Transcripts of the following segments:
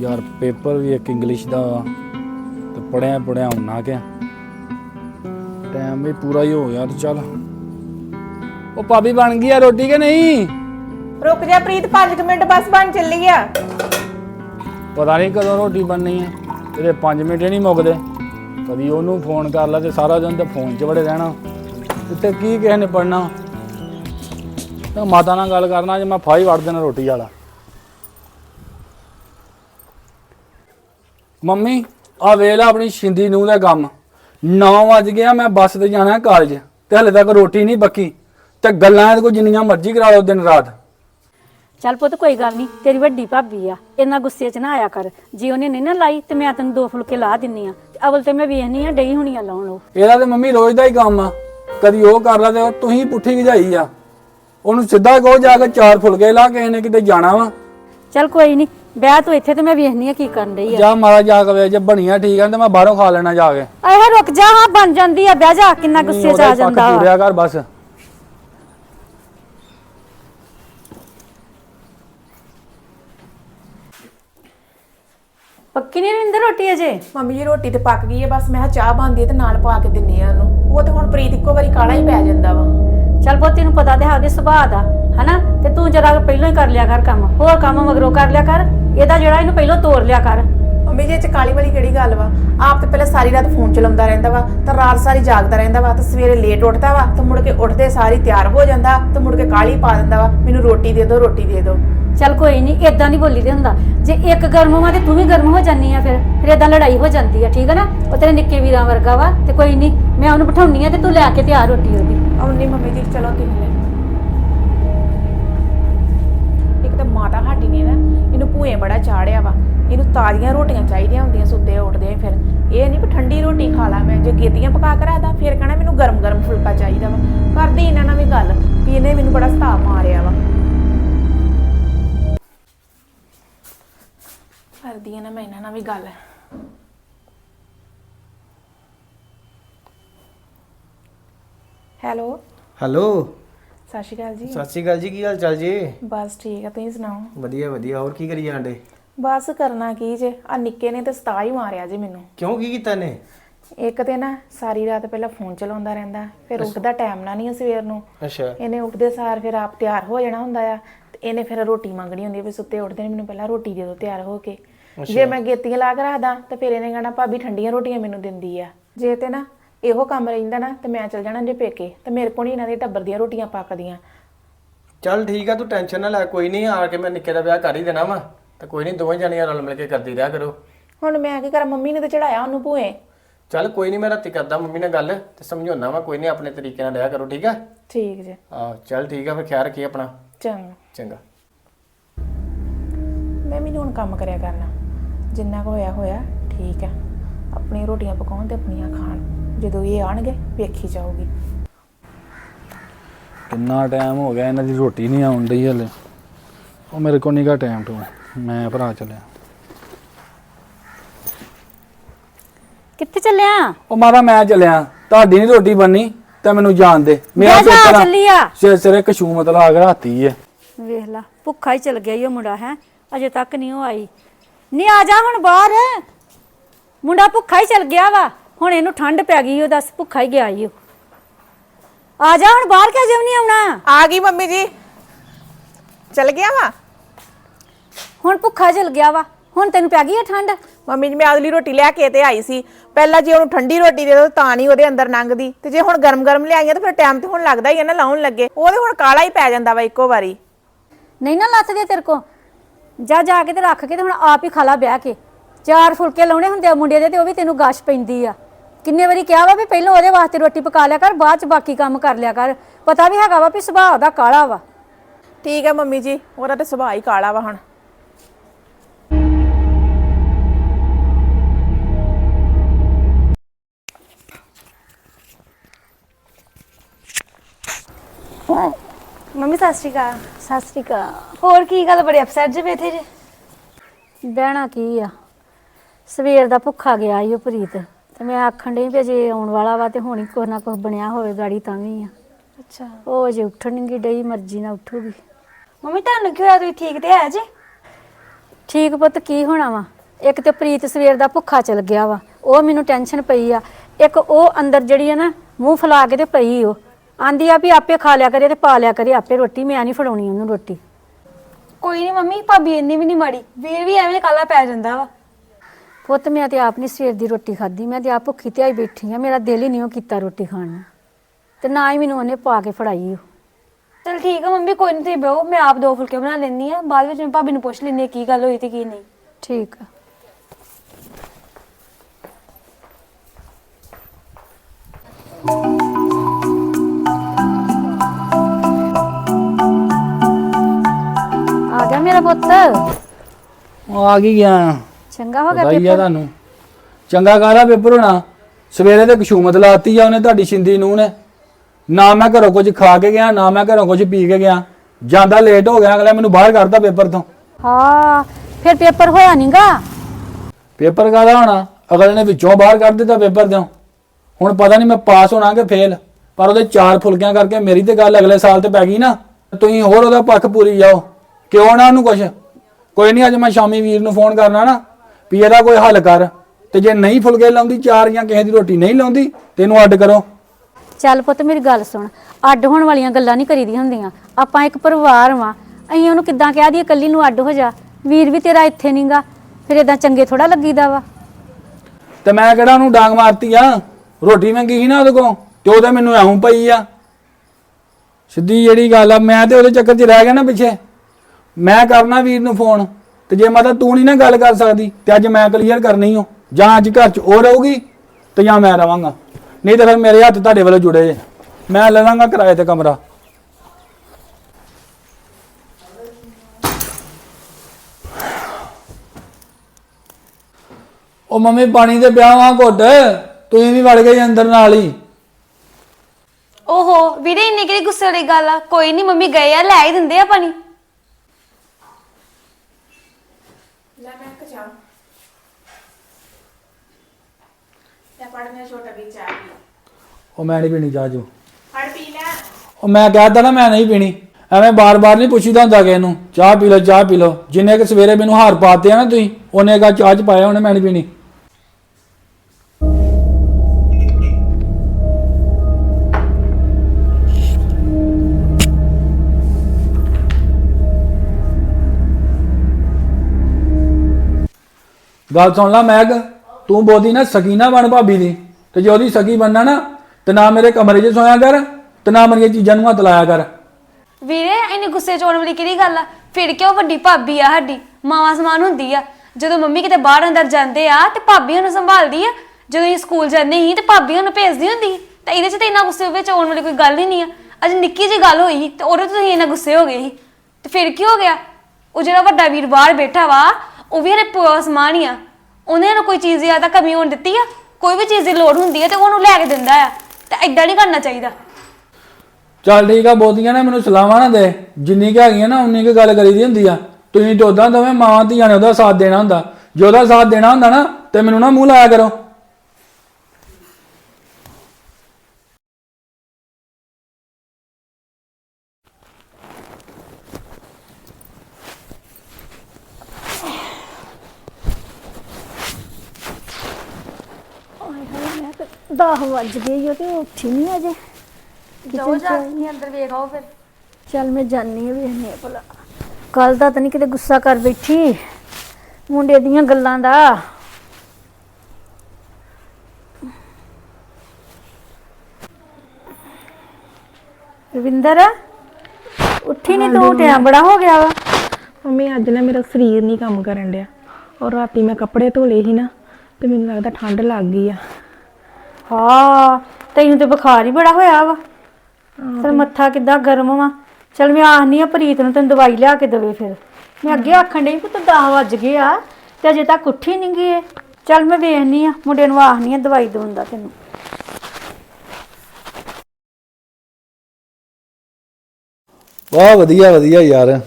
ਯਾਰ ਪੇਪਰ ਵੀ ਇੱਕ ਇੰਗਲਿਸ਼ ਦਾ ਵਾ ਤੇ ਪੜਿਆ ਪੜਿਆ ਹੁੰਨਾ ਕਿ ਟਾਈਮ ਵੀ ਪੂਰਾ ਹੀ ਹੋ ਗਿਆ ਤੇ ਚੱਲ। ਉਹ ਭਾਬੀ ਬਣ ਗਈ ਆ ਰੋਟੀ ਕਿ ਨਹੀਂ? ਰੁਕ ਜਾ ਪ੍ਰੀਤ 5 ਮਿੰਟ ਬਸ ਬਣ ਚੱਲੀ ਆ। ਪਤਾ ਨਹੀਂ ਕਦੋਂ ਰੋਟੀ ਬਣਨੀ ਹੈ ਇਹਦੇ 5 ਮਿੰਟ ਨਹੀਂ ਮੁੱਕਦੇ। ਕਦੀ ਉਹਨੂੰ ਫੋਨ ਕਰ ਲਾ ਤੇ ਸਾਰਾ ਦਿਨ ਤੇ ਫੋਨ 'ਚ ਵੜੇ ਰਹਿਣਾ। ਉੱਤੇ ਕੀ ਕਿਸੇ ਨੇ ਪੜਨਾ ਤਾਂ ਮਾਤਾ ਨਾਲ ਗੱਲ ਕਰਨਾ ਜੇ ਮੈਂ ਫਾਈ ਵੜ ਦੇਣਾ ਰੋਟੀ ਵਾਲਾ। ਮੰਮੀ ਆ ਵੇਲਾ ਆਪਣੀ ਸ਼ਿੰਦੀ ਨੂੰ ਦਾ ਕੰਮ 9 ਵਜ ਗਿਆ ਮੈਂ ਬੱਸ ਤੇ ਜਾਣਾ ਕਾਲਜ ਤੇ ਹਲੇ ਤੱਕ ਰੋਟੀ ਨਹੀਂ ਪੱਕੀ ਤੇ ਗੱਲਾਂ ਇਹਦੇ ਕੋਲ ਜਿੰਨੀਆਂ ਮਰਜ਼ੀ ਕਰਾ ਲਓ ਦਿਨ ਰਾਤ। ਚੱਲ ਪੁੱਤ ਕੋਈ ਗੱਲ ਨਹੀਂ ਤੇਰੀ ਵੱਡੀ ਭਾਬੀ ਆ। ਇੰਨਾ ਗੁੱਸੇ 'ਚ ਨਾ ਆਇਆ ਕਰ। ਜੇ ਉਹਨੇ ਨਹੀਂ ਨਾ ਲਾਈ ਤੇ ਮੈਂ ਤੈਨੂੰ ਦੋ ਫੁਲਕੇ ਲਾ ਦਿੰਨੀ ਆ। ਤੇ ਅਵਲ ਤੇ ਮੈਂ ਵੇਖਨੀ ਆ ਡਈ ਹੁਣੀ ਆ ਲਾਉਣ ਉਹ। ਇਹਦਾ ਤੇ ਮੰਮੀ ਰੋਜ਼ ਦਾ ਹੀ ਕੰਮ ਆ। ਕਦੀ ਉਹ ਕਰ ਲਾ ਤੇ ਤੁਸੀਂ ਪੁੱਠੀ ਗਜਾਈ ਆ। ਉਹਨੂੰ ਸਿੱਧਾ ਕਹੋ ਜਾ ਕੇ ਚਾਰ ਫੁਲਕੇ ਲਾ ਕਿਸੇ ਨੇ ਕਿਤੇ ਜਾਣਾ ਵਾ। ਚੱਲ ਕੋਈ ਨਹੀਂ ਬਹਿ ਤੂੰ ਇੱਥੇ ਤੇ ਮੈਂ ਵੇਖਨੀ ਆ ਕੀ ਕਰਨ ਡਈ ਆ। ਜਾ ਮਾਰਾ ਜਾ ਕੇ ਵੇਖ, ਜੇ ਬਣੀਆਂ ਠੀਕ ਆ ਤੇ ਮੈਂ ਬਾਹਰੋਂ ਖਾ ਲੈਣਾ ਜਾ ਕੇ। ਆਏ ਰੁਕ ਜਾ ਹਾਂ ਬਣ ਜਾਂਦੀ ਆ ਬਹਿ ਜਾ ਕਿੰਨਾ ਗੁੱਸੇ 'ਚ ਆ ਜਾਂਦਾ ਵਾ। ਪੂਰਿਆ ਕਰ ਬਸ। ਪੱਕੀ ਨਹੀਂ ਰਿੰਦਰ ਰੋਟੀ ਅਜੇ? ਮੰਮੀ ਜੀ ਰੋਟੀ ਤੇ ਪੱਕ ਗਈ ਹੈ ਬਸ ਮੈਂ ਕਿਹਾ ਚਾਹ ਬਣਦੀ ਹੈ ਤੇ ਨਾਲ ਪਾ ਕੇ ਦਿੰਨੀ ਆ ਉਹਨੂੰ। ਉਹ ਤੇ ਹੁਣ ਪ੍ਰੀਤ ਇੱਕੋ ਵਾਰੀ ਕਾਲਾ ਹੀ ਪੈ ਜਾਂਦਾ ਵਾ। ਚੱਲ ਪੁੱਤ ਤੈਨੂੰ ਪਤਾ ਤੇ ਹੈ ਉਹਦੇ ਸੁਭਾਅ ਦਾ ਹਨਾ? ਤੇ ਤੂੰ ਜਰਾ ਪਹਿਲਾਂ ਹੀ ਕਰ ਲਿਆ ਕਰ ਕੰਮ ਹੋਰ ਕੰਮ ਮਗਰੋਂ ਕਰ ਲਿਆ ਕਰ। ਇਹਦਾ ਜਿਹੜਾ ਇਹਨੂੰ ਪਹਿਲਾਂ ਤੋੜ ਲਿਆ ਕਰ। ਮੰਮੀ ਜੀ ਇਹ ਚ ਕਾਲੀ ਵਾਲੀ ਕਿਹੜੀ ਗੱਲ ਵਾ? ਆਪ ਤੇ ਪਹਿਲਾਂ ਸਾਰੀ ਰਾਤ ਫੋਨ ਚਲਾਉਂਦਾ ਰਹਿੰਦਾ ਵਾ ਤੇ ਰਾਤ ਸਾਰੀ ਜਾਗਦਾ ਰਹਿੰਦਾ ਵਾ ਤੇ ਸਵੇਰੇ ਲੇਟ ਉੱਠਦਾ ਵਾ ਤੇ ਮੁੜ ਕੇ ਉੱਠਦੇ ਸਾਰੀ ਤਿਆਰ ਹੋ ਜਾਂਦਾ ਤੇ ਮੁੜ ਕੇ ਕਾਲੀ ਪਾ ਦਿੰਦਾ ਵਾ ਮੈਨੂੰ ਰੋਟੀ ਦੇ ਦਿਓ ਰੋਟੀ ਦੇ ਦਿਓ। ਚੱਲ ਕੋਈ ਨਹੀਂ ਇਦਾਂ ਨਹੀਂ ਬੋਲੀ ਦੇ ਹੁੰਦਾ। ਜੇ ਇੱਕ ਗਰਮ ਹੋਵਾਂ ਤੇ ਤੂੰ ਵੀ ਗਰਮ ਹੋ ਜਾਨੀ ਆ ਫਿਰ ਫਿਰ ਇਦਾਂ ਲੜਾਈ ਹੋ ਜਾਂਦੀ ਆ ਠੀਕ ਆ ਨਾ? ਉਹ ਤੇਰੇ ਨਿੱਕੇ ਵੀਰਾਂ ਵਰਗਾ ਵਾ ਤੇ ਕੋਈ ਨਹੀਂ ਮੈਂ ਉਹਨੂੰ ਬਿਠਾਉਣੀ ਆ ਤੇ ਤੂੰ ਲੈ ਕੇ ਤਿਆਰ ਰੋਟੀ ਉਹਦੀ। ਆਉਣੀ ਮੰਮੀ ਜੀ ਚਲੋ ਤੁਸੀਂ ਲੈ ਬੜਾ ਚਾੜਿਆ ਵਾ। ਇਹਨੂੰ ਤਾਜ਼ੀਆਂ ਰੋਟੀਆਂ ਚਾਹੀਦੀਆਂ ਹੁੰਦੀਆਂ ਸੁੱਤੇ ਉੱਠਦੇ ਹੀ ਫਿਰ। ਇਹ ਨਹੀਂ ਵੀ ਠੰਡੀ ਰੋਟੀ ਖਾ ਲਾ ਮੈਂ, ਜੇ ਗੇਤੀਆਂ ਪਕਾ ਕੇ ਰੱਖਦਾ, ਫਿਰ ਕਹਣਾ ਮੈਨੂੰ ਗਰਮ ਗਰਮ ਫੁਲਕਾ ਚਾਹੀਦਾ ਵਾ। ਕਰਦੀ ਇਹਨਾਂ ਨਾਲ ਵੀ ਗੱਲ, ਵੀ ਇਹਨੇ ਮੈਨੂੰ ਬੜਾ ਸਤਾ ਮਾਰਿਆ ਵਾ। ਕਰਦੀ ਇਹਨਾਂ ਮੈਂ ਇਹਨਾਂ ਨਾਲ ਵੀ ਗੱਲ। ਹੈਲੋ। ਹੈਲੋ। ਸਤਿ ਸ਼੍ਰੀ ਅਕਾਲ ਜੀ। ਸਤਿ ਸ਼੍ਰੀ ਅਕਾਲ ਜੀ ਕੀ ਹਾਲ ਚਾਲ ਜੀ? ਬਸ ਠੀਕ ਆ ਤੁਸੀਂ ਸੁਣਾਓ? ਵਧੀਆ ਵਧੀਆ। ਹੋਰ ਕੀ ਕਰੀ ਜਾਂਦੇ? ਬਸ ਕਰਨਾ ਕੀ ਜੇ ਆ ਨਿੱਕੇ ਨੇ ਤੇ ਸਤਾ ਹੀ ਮਾਰਿਆ ਜੇ ਮੈਨੂੰ। ਕਿਉਂ ਕੀ ਕੀਤਾ ਨੇ ਇੱਕ ਤੇ ਨਾ ਸਾਰੀ ਰਾਤ ਪਹਿਲਾਂ ਫੋਨ ਚਲਾਉਂਦਾ ਰਹਿੰਦਾ ਫਿਰ ਉੱਠਦਾ ਟਾਈਮ ਨਾਲ ਨਹੀਂ ਸਵੇਰ ਨੂੰ। ਅੱਛਾ। ਇਹਨੇ ਉੱਠਦੇ ਸਾਰ ਫਿਰ ਆਪ ਤਿਆਰ ਹੋ ਜਾਣਾ ਹੁੰਦਾ ਆ ਤੇ ਇਹਨੇ ਫਿਰ ਰੋਟੀ ਮੰਗਣੀ ਹੁੰਦੀ ਆ ਵੀ ਸੁੱਤੇ ਉੱਠਦੇ ਨੇ ਮੈਨੂੰ ਪਹਿਲਾਂ ਰੋਟੀ ਦੇ ਦਿਓ ਤਿਆਰ ਹੋ ਕੇ। ਜੇ ਮੈਂ ਗੇਤੀਆਂ ਲਾ ਕੇ ਰੱਖਦਾ ਤੇ ਫਿਰ ਇਹਨੇ ਕਹਣਾ ਭਾਬੀ ਠੰਡੀਆਂ ਰੋਟੀਆਂ ਮੈਨੂੰ ਦਿੰਦੀ ਆ। ਜੇ ਤੇ ਨਾ ਇਹੋ ਕੰਮ ਰਹਿੰਦਾ ਨਾ ਤੇ ਮੈਂ ਚਲ ਜਾਣਾ ਜੇ ਪੇਕੇ ਤੇ ਮੇਰੇ ਕੋਲ ਨਹੀਂ ਇਹਨਾਂ ਦੇ ਟੱਬਰ ਦੀਆਂ ਰੋਟੀਆਂ ਪੱਕਦੀਆਂ ਚੱਲ ਠੀਕ ਆ ਤੂੰ ਟੈਨਸ਼ਨ ਨਾ ਲੈ ਕੋਈ ਨਹੀਂ ਆ ਕੇ ਮੈਂ ਨਿੱਕੇ ਦਾ ਵਿਆਹ ਕਰ ਹੀ ਦੇਣਾ ਵਾ ਤੇ ਕੋਈ ਨਹੀਂ ਦੋਵੇਂ ਜਣੀਆਂ ਰਲ ਮਿਲ ਕੇ ਕਰਦੀ ਰਿਹਾ ਕਰੋ। ਹੁਣ ਮੈਂ ਕੀ ਕਰਾਂ ਮੰਮੀ ਨੇ ਤੇ ਚੜਾਇਆ ਉਹਨੂੰ ਭੂਏ। ਚੱਲ ਕੋਈ ਨਹੀਂ ਮੈਂ ਰਾਤੀ ਕਰਦਾ ਮੰਮੀ ਨਾਲ ਗੱਲ ਤੇ ਸਮਝਾਉਣਾ ਵਾ ਕੋਈ ਨਹੀਂ ਆਪਣੇ ਤਰੀਕੇ ਨਾਲ ਰਿਹਾ ਕਰੋ ਠੀਕ ਆ? ਠੀਕ ਜੇ। ਆ ਚੱਲ ਠੀਕ ਆ ਫਿਰ ਖਿਆਲ ਰੱਖੀ ਆਪਣਾ। ਚੰਗਾ। ਚੰਗਾ। ਮੈਂ ਵੀ ਨੀ ਹੁਣ ਕੰਮ ਕਰਿਆ ਕਰਨਾ। ਜਿੰਨਾ ਕੁ ਹੋਇਆ ਹੋਇਆ ਠੀਕ ਆ। ਆਪਣੀਆਂ ਰੋਟੀਆਂ ਪਕਾਉਣ ਤੇ ਆਪਣੀਆਂ ਖਾਣ। ਜਦੋਂ ਇਹ ਆਣਗੇ ਵੇਖੀ ਜਾਊਗੀ। ਕਿੰਨਾ ਟਾਈਮ ਹੋ ਗਿਆ ਇਹਨਾਂ ਦੀ ਰੋਟੀ ਨਹੀਂ ਆਉਣ ਡਈ ਹਲੇ। ਉਹ ਮੇਰੇ ਕੋਲ ਨਹੀਂਗਾ ਟਾਈਮ ਟੂ ਮੈਂ ਭਰਾ ਚੱਲਿਆ। ਕਿੱਥੇ ਚੱਲਿਆ? ਉਹ ਮਾਰਾ ਮੈਂ ਚੱਲਿਆ। ਤੁਹਾਡੀ ਨਹੀਂ ਰੋਟੀ ਬਣਨੀ ਤਾਂ ਮੈਨੂੰ ਜਾਣ ਦੇ। ਮੇਰਾ ਜਾ ਜਾ ਸਿਰ ਚੱਲੀ ਆ। ਸਿਰ ਸਿਰੇ ਕਸ਼ੂਮਤ ਲਾ ਕੇ ਰਾਤੀ ਹੈ ਵੇਖ ਲਾ ਭੁੱਖਾ ਹੀ ਚਲ ਗਿਆ ਈ ਉਹ ਮੁੰਡਾ ਹੈ। ਅਜੇ ਤੱਕ ਨਹੀਂ ਉਹ ਆਈ। ਨਹੀਂ ਆ ਜਾ ਹੁਣ ਬਾਹਰ। ਮੁੰਡਾ ਭੁੱਖਾ ਹੀ ਚਲ ਗਿਆ ਵਾ। ਹੁਣ ਇਹਨੂੰ ਠੰਡ ਪੈ ਗਈ ਉਹ ਦੱਸ ਭੁੱਖਾ ਹੀ ਗਿਆ ਈ ਉਹ। ਆ ਜਾ ਹੁਣ ਬਾਹਰ ਕਿਉਂ ਜਿਉਂ ਨਹੀਂ ਆਉਣਾ? ਆ ਗਈ ਮੰਮੀ ਜੀ। ਚਲ ਗਿਆ ਵਾ? ਹੁਣ ਭੁੱਖਾ ਚਲ ਗਿਆ ਵਾ। ਹੁਣ ਤੈਨੂੰ ਪੈ ਗਈ ਆ ਠੰਡ? ਮੰਮੀ ਜੀ ਮੈਂ ਆਦਲੀ ਰੋਟੀ ਲੈ ਕੇ ਤੇ ਆਈ ਸੀ। ਪਹਿਲਾਂ ਜੇ ਉਹਨੂੰ ਠੰਡੀ ਰੋਟੀ ਦੇ ਦੋ ਤਾਂ ਨਹੀਂ ਉਹਦੇ ਅੰਦਰ ਲੰਘਦੀ। ਤੇ ਜੇ ਹੁਣ ਗਰਮ-ਗਰਮ ਲਿਆਈਆਂ ਤਾਂ ਫਿਰ ਟਾਈਮ ਤੇ ਹੁਣ ਲੱਗਦਾ ਹੀ ਹੈ ਨਾ ਲਾਉਣ ਲੱਗੇ। ਉਹਦੇ ਹੁਣ ਕਾਲਾ ਹੀ ਪੈ ਜਾਂਦਾ ਵਾ ਇੱਕੋ ਵਾਰੀ। ਨਹੀਂ ਨਾ ਲੱਥਦੇ ਤੇਰੇ ਕੋ। ਜਾ ਜਾ ਕੇ ਤੇ ਰੱਖ ਕੇ ਤੇ ਹੁਣ ਆਪ ਹੀ ਖਾ ਲਾ ਬਹਿ ਕੇ। ਚਾਰ ਫੁਲਕੇ ਲਾਉਣੇ ਹੁੰਦੇ ਆ ਮੁੰਡੇ ਦੇ ਤੇ ਉਹ ਵੀ ਤੈਨੂੰ ਗਾਸ਼ ਪੈਂਦੀ ਆ। ਕਿੰਨੇ ਵਾਰੀ ਕਿਹਾ ਵਾ ਵੀ ਪਹਿਲਾਂ ਉਹਦੇ ਵਾਸਤੇ ਰੋਟੀ ਪਕਾ ਲਿਆ ਕਰ ਬਾਅਦ ਚ ਬਾਕੀ ਕੰਮ ਕਰ ਲਿਆ ਕਰ। ਪਤਾ ਵੀ ਹੈਗਾ ਵਾ ਵੀ ਸੁਭਾਅ ਦਾ ਕਾਲਾ ਵਾ। ਠੀਕ ਹੈ ਮੰਮੀ ਜੀ ਉਹਦਾ ਤੇ ਸੁਭਾਅ ਹੀ ਕਾਲਾ ਵਾ ਹੁਣ। ਮੰਮੀ ਸਤਿ ਸ਼੍ਰੀ ਅਕਾਲ। ਸਤਿ ਸ੍ਰੀ ਅਕਾਲ। ਹੋਰ ਕੀ ਗੱਲ ਬੜੇ ਅਪਸੈਟ ਜੇ ਬੈਠੇ ਜੇ? ਬਹਿਣਾ ਕੀ ਆ? ਸਵੇਰ ਦਾ ਭੁੱਖਾ ਗਿਆ ਈ ਉਹ ਪ੍ਰੀਤ। ਤੇ ਮੈਂ ਆਖਣ ਡਈ ਵੀ ਜੇ ਆਉਣ ਵਾਲਾ ਵਾ ਤੇ ਹੁਣੀ ਕੁਛ ਨਾ ਕੁਛ ਬਣਿਆ ਹੋਵੇ ਗਾੜੀ ਤਾਂ ਵੀ ਆ। ਅੱਛਾ। ਉਹ ਜੇ ਉੱਠਣਗੀ ਡਈ ਮਰਜ਼ੀ ਨਾਲ ਉੱਠੂਗੀ। ਮੰਮੀ ਤੁਹਾਨੂੰ ਕੀ ਹੋਇਆ? ਤੁਸੀਂ ਠੀਕ ਤੇ ਹੈ ਜੀ? ਠੀਕ ਪੁੱਤ ਕੀ ਹੋਣਾ ਵਾ? ਇੱਕ ਤੇ ਪ੍ਰੀਤ ਸਵੇਰ ਦਾ ਭੁੱਖਾ ਚਲ ਗਿਆ ਵਾ ਉਹ ਮੈਨੂੰ ਟੈਨਸ਼ਨ ਪਈ ਆ। ਇੱਕ ਉਹ ਅੰਦਰ ਜਿਹੜੀ ਆ ਨਾ ਮੂੰਹ ਫੁਲਾ ਕੇ ਤੇ ਪਈ ਉਹ ਆਂਦੀ ਆ ਵੀ ਆਪੇ ਖਾ ਲਿਆ ਕਰੇ ਤੇ ਪਾ ਲਿਆ ਕਰੇ ਆਪੇ ਰੋਟੀ ਮੈਂ ਨਹੀਂ ਫੜਾਉਣੀ ਉਹਨੂੰ ਰੋਟੀ। ਕੋਈ ਨਹੀਂ ਮੰਮੀ ਭਾਬੀ ਇੰਨੀ ਵੀ ਨਹੀਂ ਮਾੜੀ। ਵੀਰ ਵੀ ਐਵੇਂ ਕਾਲਾ ਪੈ ਜਾਂਦਾ ਵਾ। ਪੁੱਤ ਮੈਂ ਤੇ ਆਪ ਨਹੀਂ ਸਵੇਰ ਦੀ ਰੋਟੀ ਖਾਧੀ ਮੈਂ ਤੇ ਆਪ ਭੁੱਖੀ ਤੇ ਆਈ ਬੈਠੀ ਆ ਮੇਰਾ ਦਿਲ ਹੀ ਨਹੀਂ ਉਹ ਕੀਤਾ ਰੋਟੀ ਖਾਣ ਨੂੰ। ਤੇ ਨਾ ਹੀ ਮੈਨੂੰ ਉਹਨੇ ਪਾ ਕੇ ਫੜਾਈ ਉਹ। ਚਲ ਠੀਕ ਆ ਮੰਮੀ ਕੋਈ ਨਹੀਂ ਤੁਸੀਂ ਬਹੋ ਮੈਂ ਆਪ ਦੋ ਫੁਲਕੇ ਬਣਾ ਲੈਂਦੀ ਆ ਬਾਅਦ ਵਿੱਚ ਮੈਂ ਭਾਬੀ ਨੂੰ ਪੁੱਛ ਲੈਂਦੀ ਆ ਕੀ ਗੱਲ ਹੋਈ ਤੇ ਕੀ ਨਹੀਂ। ਠੀਕ ਆ। ਆ ਗਿਆ ਮੇਰਾ ਪੁੱਤ। ਆ ਗਈ ਗਿਆ? ਚੰਗਾ ਹੋ ਗਿਆ ਪਤਾ ਹੀ ਆ ਪੇਪਰ? ਤੁਹਾਨੂੰ। ਚੰਗਾ ਕਾਹਦਾ ਪੇਪਰ ਹੋਣਾ। ਸਵੇਰੇ ਤੇ ਕਸ਼ੂਮਤ ਲਾਤੀ ਆ ਉਹਨੇ ਤੁਹਾਡੀ ਸ਼ਿੰਦੀ ਨੂੰ ਨੇ ਨਾ ਮੈਂ ਘਰੋਂ ਕੁਝ ਖਾ ਕੇ ਗਿਆ ਨਾ ਮੈਂ ਘਰੋਂ ਕੁਝ ਪੀ ਕੇ ਗਿਆ। ਜਾਂਦਾ ਲੇਟ ਹੋ ਗਿਆ ਅਗਲਾ ਮੈਨੂੰ ਬਾਹਰ ਕੱਢਤਾ ਪੇਪਰ ਤੋਂ। ਹਾਂ ਫਿਰ ਪੇਪਰ ਹੋਇਆ ਨਹੀਂਗਾ ਪੇਪਰ ਕਾਹਦਾ ਹੋਣਾ? ਅਗਲੇ ਨੇ ਵਿੱਚੋਂ ਬਾਹਰ ਕੱਢ ਦਿੱਤਾ ਪੇਪਰ ਤੋਂ। ਹੁਣ ਪਤਾ ਨਹੀਂ ਮੈਂ ਪਾਸ ਹੋਣਾ ਕਿ ਫੇਲ ਪਰ ਉਹਦੇ ਚਾਰ ਫੁਲਕਿਆਂ ਕਰਕੇ ਮੇਰੀ ਤੇ ਗੱਲ ਅਗਲੇ ਸਾਲ ਤੇ ਪੈ ਗਈ ਨਾ। ਤੁਸੀਂ ਹੋਰ ਉਹਦਾ ਪੱਖ ਪੂਰੀ ਜਾਓ। ਕਿਉਂ ਨਾ ਉਹਨੂੰ ਕੁਛ? ਕੋਈ ਨਹੀਂ ਅੱਜ ਮੈਂ ਸ਼ਾਮੀ ਵੀਰ ਨੂੰ ਫੋਨ ਕਰਨਾ ਨਾ। ਵੀ ਇਹਦਾ ਕੋਈ ਹੱਲ ਕਰ। ਤੇ ਜੇ ਨਹੀਂ ਫੁਲਕੇ ਲਾਉਂਦੀ ਚਾਰ ਜਾਂ ਕਿਸੇ ਦੀ ਰੋਟੀ ਨਹੀਂ ਲਾਉਂਦੀ ਤੈਨੂੰ ਅੱਡ ਕਰੋ। ਚੱਲ ਪੁੱਤ ਮੇਰੀ ਗੱਲ ਸੁਣ। ਅੱਡ ਹੋਣ ਵਾਲੀਆਂ ਗੱਲਾਂ ਨਹੀਂ ਕਰੀਦੀਆਂ ਹੁੰਦੀਆਂ। ਆਪਾਂ ਇੱਕ ਪਰਿਵਾਰ ਵਾਂ। ਅਸੀਂ ਉਹਨੂੰ ਕਿੱਦਾਂ ਕਹਿ ਦਈਏ ਇਕੱਲੀ ਨੂੰ ਅੱਡ ਹੋ ਜਾ। ਵੀਰ ਵੀ ਤੇਰਾ ਇੱਥੇ ਨਹੀਂਗਾ ਫਿਰ ਇਦਾਂ ਚੰਗੇ ਥੋੜਾ ਲੱਗੀਦਾ ਵਾ। ਤੇ ਮੈਂ ਕਿਹੜਾ ਉਹਨੂੰ ਡਾਂਗ ਮਾਰਤੀ ਆ? ਰੋਟੀ ਮੰਗੀ ਸੀ ਨਾ ਉਹਦੇ ਕੋਲ ਤੇ ਉਹਦੇ ਮੈਨੂੰ ਐਉਂ ਪਈ ਆ। ਸਿੱਧੀ ਜਿਹੜੀ ਗੱਲ ਆ ਮੈਂ ਤੇ ਉਹਦੇ ਚੱਕਰ 'ਚ ਰਹਿ ਗਿਆ ਨਾ ਪਿੱਛੇ। ਮੈਂ ਕਰਨਾ ਵੀਰ ਨੂੰ ਫੋਨ। ਤੇ ਜੇ ਮਾਤਾ ਤੂੰ ਨਹੀਂ ਨਾ ਗੱਲ ਕਰ ਸਕਦੀ, ਤੇ ਅੱਜ ਮੈਂ ਕਲੀਅਰ ਕਰਨੀ ਓ। ਜਾਂ ਅੱਜ ਘਰ 'ਚ ਉਹ ਰਹੂਗੀ, ਤੇ ਜਾਂ ਮੈਂ ਰਵਾਂਗਾ। ਨਹੀਂ ਤਾਂ ਫਿਰ ਮੇਰੇ ਹੱਥ ਤੁਹਾਡੇ ਵੱਲੋਂ ਜੁੜੇ ਜੇ। ਮੈਂ ਲੈ ਲਾਂਗਾ ਕਿਰਾਏ ਤੇ ਕਮਰਾ। ਉਹ ਮੰਮੀ, ਪਾਣੀ ਦੇ ਪਿਆ ਵਾਂ ਘੁੱਟ। ਤੁਸੀਂ ਵੀ ਵੜ ਗਏ ਅੰਦਰ ਨਾਲ ਹੀ। ਓਹੋ, ਵੀਰੇ, ਇੰਨੀ ਕਿਹੜੀ ਗੁੱਸੇ ਵਾਲੀ ਗੱਲ ਆ? ਕੋਈ ਨਹੀਂ ਮੰਮੀ ਗਏ ਆ, ਲੈ ਹੀ ਦਿੰਦੇ ਆ ਪਾਣੀ ਲੈ ਮੈਂ ਕਿ ਜਾ ਲੈ ਪੜ ਮੈਂ ਛੋਟਾ ਵੀ ਚਾਹ ਪੀ ਉਹ ਮੈਂ ਨਹੀਂ ਪੀਣੀ ਚਾਹ ਜੋ ਫੜ ਪੀ ਲੈ। ਉਹ ਮੈਂ ਕਹਿਤਾ ਨਾ ਮੈਂ ਨਹੀਂ ਪੀਣੀ। ਐਵੇਂ ਬਾਰ-ਬਾਰ ਨਹੀਂ ਪੁੱਛੀਦਾ ਹੁੰਦਾ ਕਿ ਇਹਨੂੰ ਚਾਹ ਪੀ ਲਓ ਚਾਹ ਪੀ ਲਓ। ਜਿੰਨੇ ਕਿ ਸਵੇਰੇ ਮੈਨੂੰ ਹਾਰ ਪਾਤੇ ਆ ਨਾ ਤੁਸੀਂ ਉਹਨੇ ਕਾ ਚਾਹ ਚ ਪਾਇਆ ਉਹਨੇ ਮੈਂ ਨਹੀਂ ਪੀਣੀ। ਗੱਲ ਸੁਣ ਲੈ ਮੈਗ। ਤੂੰ ਬੋਦੀ ਨਾ ਸਕੀਨਾ ਬਣ ਭਾਬੀ ਦੀ। ਤੇ ਜੇ ਉਹਦੀ ਸਕੀ ਬਣਨਾ ਨਾ, ਤੇ ਨਾ ਮੇਰੇ ਕਮਰੇ 'ਚ ਸੋਇਆ ਕਰ, ਤੇ ਨਾ ਮੇਰੀਆਂ ਚੀਜ਼ਾਂ ਨੂੰ ਹੱਥ ਲਾਇਆ ਕਰ। ਵੀਰੇ, ਇੰਨੀ ਗੁੱਸੇ ਚ ਆਉਣ ਵਾਲੀ ਕਿਹੜੀ ਗੱਲ ਆ? ਫਿਰ ਕਿਉਂ ਵੱਡੀ ਭਾਬੀ ਆ ਸਾਡੀ? ਮਾਵਾਂ ਸਮਾਨ ਹੁੰਦੀ ਆ। ਜਦੋਂ ਮੰਮੀ ਕਿਤੇ ਬਾਹਰ ਅੰਦਰ ਜਾਂਦੇ ਆ, ਤੇ ਭਾਬੀ ਉਹਨੂੰ ਸੰਭਾਲਦੀ ਆ। ਜਦੋਂ ਇਹ ਸਕੂਲ ਜਾਂਦੇ ਸੀ, ਤੇ ਭਾਬੀ ਉਹਨੂੰ ਭੇਜਦੀ ਹੁੰਦੀ ਸੀ। ਤਾਂ ਇਹਦੇ ਚ ਤਾਂ ਇੰਨਾ ਗੁੱਸੇ ਵਿੱਚ ਆਉਣ ਵਾਲੀ ਕੋਈ ਗੱਲ ਹੀ ਨਹੀਂ ਆ। ਅੱਜ ਨਿੱਕੀ ਜਿਹੀ ਗੱਲ ਹੋਈ ਸੀ, ਤੇ ਉਹਦੇ ਤੋਂ ਤੁਸੀਂ ਇੰਨਾ ਗੁੱਸੇ ਹੋ ਗਏ ਸੀ। ਤੇ ਫਿਰ ਕੀ ਹੋ ਗਿਆ? ਉਹ ਜਿਹੜਾ ਵੱਡਾ ਵੀਰ ਬਾਹਰ ਬੈਠਾ ਵਾ, ਉਹ ਵੀ ਹਰੇ ਸਮਾਨ ਹੀ ਆ। ਉਹਨੇ ਨੂੰ ਕੋਈ ਚੀਜ਼ ਜ਼ਿਆਦਾ ਕਮੀ ਹੋਣ ਦਿੱਤੀ ਆ, ਕੋਈ ਵੀ ਚੀਜ਼ ਦੀ ਲੋੜ ਹੁੰਦੀ ਆ ਤੇ ਉਹਨੂੰ ਲੈ ਕੇ ਦਿੰਦਾ ਆ, ਤੇ ਐਦਾਂ ਨਹੀਂ ਕਰਨਾ ਚਾਹੀਦਾ। ਚੱਲ ਠੀਕ ਆ ਬੋਦੀਆਂ ਨਾ ਮੈਨੂੰ ਸਲਾਹਾਂ ਨਾ ਦੇ, ਜਿੰਨੀ ਕੁ ਹੈਗੀਆਂ ਨਾ ਉਨੀ ਕੁ ਗੱਲ ਕਰੀ ਦੀ ਹੁੰਦੀ ਆ। ਤੁਸੀਂ ਤੇ ਉਦਾਂ ਦੋਵੇਂ ਮਾਵਾਂ ਧੀਆਂ ਨੇ ਉਹਦਾ ਸਾਥ ਦੇਣਾ ਹੁੰਦਾ। ਜੇ ਉਹਦਾ ਸਾਥ ਦੇਣਾ ਹੁੰਦਾ ਨਾ, ਤੇ ਮੈਨੂੰ ਨਾ ਮੂੰਹ ਲਾਇਆ ਕਰੋ ਆਏ ਹਾਏ ਮੈਂ 10 ਵੱਜ ਗਈ ਉਹ ਤੇ ਉਹ ਉੱਠੀ ਨਹੀਂ ਅਜੇ ਜਾਓ ਜਾ ਕੇ ਅੰਦਰ ਵੇਖ ਆਓ ਫਿਰ। ਚੱਲ ਮੈਂ ਜਾਣੀ ਆ ਵੇਖਨੇ ਭਲਾ। ਕੱਲ ਦਾ ਤਾਂ ਨਹੀਂ ਕਿਤੇ ਗੁੱਸਾ ਕਰ ਬੈਠੀ ਮੁੰਡੇ ਦੀਆਂ ਗੱਲਾਂ ਦਾ। ਰਵਿੰਦਰ ਉੱਠੀ ਨਹੀਂ ਤੂੰ? ਟਾਈਮ ਬੜਾ ਹੋ ਗਿਆ ਵਾ। ਮੰਮੀ ਅੱਜ ਨਾ ਮੇਰਾ ਸਰੀਰ ਨਹੀਂ ਕੰਮ ਕਰਨ ਡਿਆ। ਔਰ ਰਾਤੀ ਮੈਂ ਕੱਪੜੇ ਧੋ ਲਏ ਸੀ ਨਾ ਤੇ ਮੈਨੂੰ ਲੱਗਦਾ ਠੰਡ ਲੱਗ ਗਈ ਆ। ਹਾਂ ਤੈਨੂੰ ਤੇ ਬੁਖਾਰ ਹੀ ਬੜਾ ਹੋਇਆ ਵਾ। ਫਿਰ ਮੱਥਾ ਕਿੱਦਾਂ ਗਰਮ ਵਾ। ਚਲ ਮੈਂ ਆਖਨੀ ਆ ਪ੍ਰੀਤ ਨੂੰ ਤੈਨੂੰ ਦਵਾਈ ਲਿਆ ਕੇ ਦੇਵੇ ਫਿਰ। ਮੈਂ ਅੱਗੇ ਆਖਣ ਡਈ ਪੁੱਤ 10 ਵੱਜ ਗਏ ਆ ਤੇ ਅਜੇ ਤੱਕ ਉੱਠੀ ਨਹੀਂ ਗਈ ਚਲ ਮੈਂ ਵੇਖਨੀ ਆ ਮੁੰਡੇ ਨੂੰ ਆਖਨੀ ਆ ਦਵਾਈ ਦੇਣ ਦਾ ਤੈਨੂੰ। ਵਾਹ ਵਧੀਆ ਵਧੀਆ ਯਾਰ।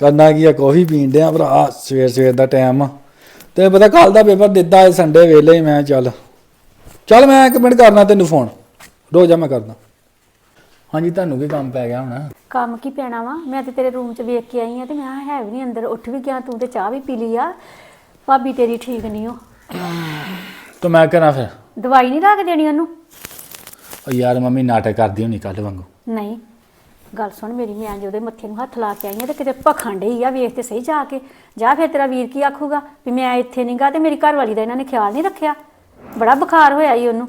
ਕਰਨਾ ਕੀ ਆ ਕਾਫੀ ਪੀਣ ਡਿਆ ਭਰਾ ਸਵੇਰ ਸਵੇਰ ਦਾ ਟਾਈਮ ਤੇ ਪਤਾ ਕੱਲ ਦਾ ਪੇਪਰ ਦਿੱਤਾ ਹੈ ਸੰਡੇ ਵੇਲੇ ਮੈਂ ਚੱਲ। ਚੱਲ ਮੈਂ ਇੱਕ ਮਿੰਟ ਕਰਨਾ ਤੈਨੂੰ ਫੋਨ। ਰੋ ਜਾ ਮੈਂ ਕਰਦਾ। ਹਾਂਜੀ ਤੁਹਾਨੂੰ ਕੀ ਕੰਮ ਪੈ ਗਿਆ ਹੁਣ? ਕੰਮ ਕੀ ਪੈਣਾ ਵਾ? ਮੈਂ ਤੇ ਤੇਰੇ ਰੂਮ 'ਚ ਵੇਖ ਕੇ ਆਈ ਆ ਤੇ ਮੈਂ ਕਿਹਾ ਹੈ ਵੀ ਨਹੀਂ ਅੰਦਰ ਉੱਠ ਵੀ ਗਿਆ ਤੂੰ ਤੇ ਚਾਹ ਵੀ ਪੀ ਲਈ ਆ। ਭਾਬੀ ਤੇਰੀ ਠੀਕ ਨਹੀਂ ਹੋ ਤਾਂ ਮੈਂ ਕਰਾਂ ਫਿਰ? ਦਵਾਈ ਨਹੀਂ ਲਾ ਕੇ ਦੇਣੀ ਉਹਨੂੰ? ਉਹ ਯਾਰ ਮੰਮੀ ਨਾਟਕ ਕਰਦੀ ਹੋਣੀ ਕੱਲ ਵਾਂਗੂ। ਨਹੀਂ ਗੱਲ ਸੁਣ ਮੇਰੀ ਮੈਂ ਜੇ ਉਹਦੇ ਮੱਥੇ ਨੂੰ ਹੱਥ ਲਾ ਕੇ ਆਈ ਆ ਤੇ ਕਿਤੇ ਭਖਣ ਡਈ ਆ ਵੇਖ ਤੇ ਸਹੀ ਜਾ ਕੇ। ਜਾ ਫਿਰ ਤੇਰਾ ਵੀਰ ਕੀ ਆਖੂਗਾ ਵੀ ਮੈਂ ਇੱਥੇ ਨਹੀਂ ਗਾ ਤੇ ਮੇਰੀ ਘਰਵਾਲੀ ਦਾ ਇਹਨਾਂ ਨੇ ਖਿਆਲ ਨਹੀਂ ਰੱਖਿਆ? ਬੜਾ ਬੁਖਾਰ ਹੋਇਆ ਈ ਉਹਨੂੰ।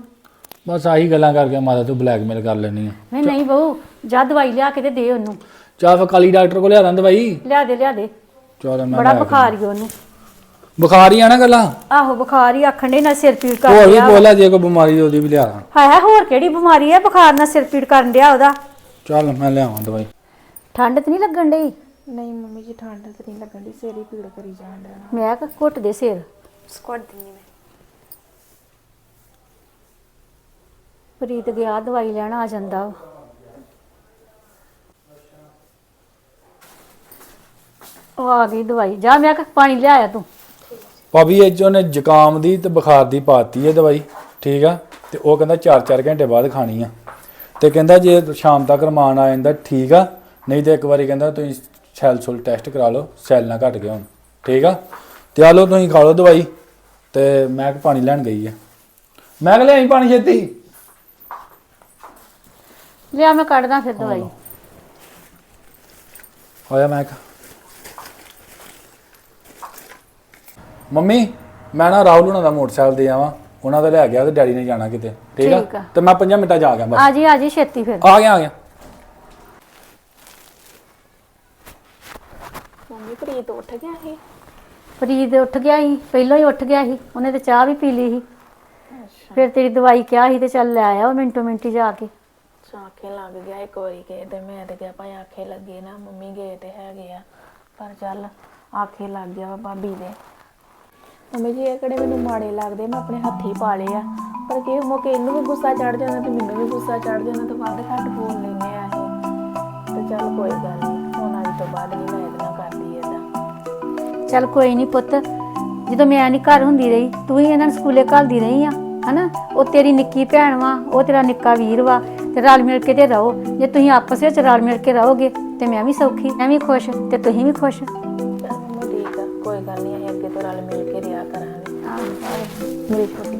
ਬਸ ਆਹੀ ਗੱਲਾਂ ਕਰਕੇ ਮਾਤਾ ਤੂੰ ਬਲੈਕਮੇਲ ਕਰ ਲੈਣੀ ਆ। ਨਹੀਂ ਨਹੀਂ ਬਹੂ ਜਾ ਦਵਾਈ ਲਿਆ ਕੇ ਤੇ ਦੇ ਉਹਨੂੰ। ਚਾਹ ਫਿਰ ਕਾਲੀ ਡਾਕਟਰ ਕੋਲ ਲਿਆ ਦਾਂ ਦਵਾਈ? ਲਿਆ ਦੇ ਲਿਆ ਦੇ। ਚਲ ਮੈਂ ਬੜਾ ਬੁਖਾਰ ਈ ਉਹਨੂੰ। ਬੁਖਾਰ ਹੀ ਆ ਨਾ ਗੱਲਾਂ? ਆਹੋ ਬੁਖਾਰ ਹੀ ਆਖਣ ਦੇ ਨਾਲ ਸਿਰ ਪੀੜ ਕਰ ਹੋਰ ਵੀ ਰਿਹਾ ਬੋਲਾ ਜੇ ਕੋਈ ਬਿਮਾਰੀ ਉਹਦੀ ਵੀ ਲਿਆ। ਹਾਏ ਹਾਏ ਹੋਰ ਕਿਹੜੀ ਬਿਮਾਰੀ ਹੈ ਬੁਖਾਰ ਨਾਲ ਸਿਰ ਪੀੜ ਕਰਨ ਡਿਆ ਉਹਦਾ। ਚੱਲ ਮੈਂ ਲਿਆਵਾਂ ਦਵਾਈ। ਠੰਡ ਤੇ ਨਹੀਂ ਲੱਗਣ ਡਈ? ਨਹੀਂ ਮੰਮੀ ਜੀ ਠੰਡ ਤੇ ਨਹੀਂ ਲੱਗਣ ਦੀ ਸਿਰ ਹੀ ਪੀੜ ਕਰੀ ਜਾਣ ਡਿਆ। ਮੈਂ ਕਿ ਘੁੱਟ ਦੇ ਸਿਰ। ਸਕੁੱਟ ਦਿੰਨੀ ਮੈਂ। ਪ੍ਰੀਤ ਗਿਆ, ਦਵਾਈ ਲੈਣ ਆ ਜਾਂਦਾ ਵਾ। ਉਹ ਆ ਗਈ ਦਵਾਈ। ਜਾ ਮੈਂ ਕਿ ਪਾਣੀ ਲਿਆਇਆ ਤੂੰ। ਭਾਬੀ, ਇਹ 'ਚ ਉਹਨੇ ਜ਼ੁਕਾਮ ਦੀ ਤੇ ਬੁਖਾਰ ਦੀ ਪਾਤੀ ਹੈ ਦਵਾਈ, ਠੀਕ ਆ? ਤੇ ਉਹ ਕਹਿੰਦਾ 4-4 ਘੰਟੇ ਬਾਅਦ ਖਾਣੀ ਆ। ਤੇ ਕਹਿੰਦਾ ਜੇ ਸ਼ਾਮ ਤੱਕ ਰਮਾਨ ਆ ਜਾਂਦਾ, ਠੀਕ ਆ? ਨਹੀਂ ਤੇ ਇੱਕ ਵਾਰੀ ਕਹਿੰਦਾ ਤੁਸੀਂ ਸੈੱਲ ਸੁਲ ਟੈਸਟ ਕਰਾ ਲਓ, ਸੈੱਲ ਨਾ ਘਟ ਗਏ ਹੁਣ, ਠੀਕ ਆ? ਤੇ ਆ ਲਓ, ਤੁਸੀਂ ਖਾ ਲਓ ਦਵਾਈ। ਤੇ ਮੈਂ ਕਿ ਪਾਣੀ ਲੈਣ ਗਈ ਆ। ਮੈਂ ਕਿ ਲਿਆਈ ਪਾਣੀ ਛੇਤੀ। ਲਿਆ ਮੈਂ ਕੱਢਦਾ ਫਿਰ ਦਵਾਈ। ਹੋਇਆ ਮੈਂ ਮੰਮੀ ਮੈਂ ਨਾ ਰਾਹੁਲ ਹੁਣਾਂ ਦਾ ਮੋਟਰਸਾਈਕਲ ਦੇ ਆਵਾਂ। ਉਹਨਾਂ ਦਾ ਲੈ ਗਿਆ ਤੇ ਡੈਡੀ ਨੇ ਜਾਣਾ ਕਿਤੇ। ਠੀਕ ਠੀਕ ਆ। ਆ। ਤੇ ਮੈਂ 5 ਮਿੰਟਾਂ 'ਚ ਆ ਗਿਆ ਬਸ। ਆ ਜੀ ਆ ਜੀ ਛੇਤੀ ਫਿਰ। ਆ ਗਿਆ ਆ ਗਿਆ। ਮੰਮੀ ਪ੍ਰੀਤ ਉੱਠ ਗਿਆ ਸੀ? ਪ੍ਰੀਤ ਉੱਠ ਗਿਆ ਸੀ। ਪਹਿਲਾਂ ਹੀ ਉੱਠ ਗਿਆ ਸੀ। ਉਹਨੇ ਤੇ ਚਾਹ ਵੀ ਪੀ ਲਈ ਸੀ। ਫਿਰ ਤੇਰੀ ਦਵਾਈ ਕਿਹਾ ਸੀ ਤੇ ਚੱਲ ਲੈ ਆਇਆ ਉਹ ਮਿੰਟੋ ਮਿੰਟੀ ਜਾ ਕੇ। ਆਖੇ ਲੱਗ ਗਿਆ ਇੱਕ ਵਾਰੀ ਗਏ ਤੇ ਮੈਂ ਤੇ ਕਿਹਾ ਭਾਈ ਆਖੇ ਲੱਗੇ ਨਾ, ਮੰਮੀ ਗਏ ਤੇ ਹੈਗੇ ਆ। ਪਰ ਚੱਲ ਆਖੇ ਲੱਗ ਗਿਆ ਵਾ ਭਾਬੀ ਦੇ। ਮੰਮੀ ਜੀ, ਇਹ ਕਿਹੜੇ ਮੈਨੂੰ ਮਾੜੇ ਲੱਗਦੇ? ਮੈਂ ਆਪਣੇ ਹੱਥੀ ਪਾਲੇ ਆ। ਪਰ ਕਿ ਮੌਕੇ ਇਹਨੂੰ ਵੀ ਗੁੱਸਾ ਚੜ ਜਾਂਦਾ ਤੇ ਮੈਨੂੰ ਵੀ ਗੁੱਸਾ ਚੜ ਜਾਂਦਾ ਤੇ ਵੱਧ ਘੱਟ ਬੋਲ ਲੈਨੇ ਆ ਇਹ ਤੇ ਚੱਲ ਕੋਈ ਗੱਲ ਨਹੀਂ ਹੁਣ ਅੱਜ ਤੋਂ ਬਾਅਦ ਨਹੀਂ ਮੈਂ ਇਹਦੇ ਨਾਲ ਕਰਦੀ ਏਦਾਂ। ਚੱਲ ਕੋਈ ਨਹੀਂ ਪੁੱਤ, ਜਦੋਂ ਮੈਂ ਨਹੀਂ ਘਰ ਹੁੰਦੀ ਰਹੀ, ਤੂੰ ਹੀ ਇਹਨਾਂ ਨੂੰ ਸਕੂਲੇ ਘੱਲਦੀ ਰਹੀ ਆ, ਹਨਾ? ਉਹ ਤੇਰੀ ਨਿੱਕੀ ਭੈਣ ਵਾ, ਉਹ ਤੇਰਾ ਨਿੱਕਾ ਵੀਰ ਵਾ ਤੇ ਰਲ ਮਿਲ ਕੇ ਤੇ ਰਹੋ। ਜੇ ਤੁਸੀਂ ਆਪਸ ਵਿੱਚ ਰਲ ਮਿਲ ਕੇ ਰਹੋਗੇ ਤੇ ਮੈਂ ਵੀ ਸੌਖੀ ਮੈਂ ਵੀ ਖੁਸ਼ ਤੇ ਤੁਸੀਂ ਵੀ ਖੁਸ਼। ਠੀਕ ਆ ਕੋਈ ਗੱਲ ਨਹੀਂ ਅਸੀਂ ਅੱਗੇ ਤੋਂ ਰਲ ਮਿਲ ਕੇ ਰਿਹਾ ਕਰਾਂਗੇ। ਮੇਰੀ ਛੋਟੀ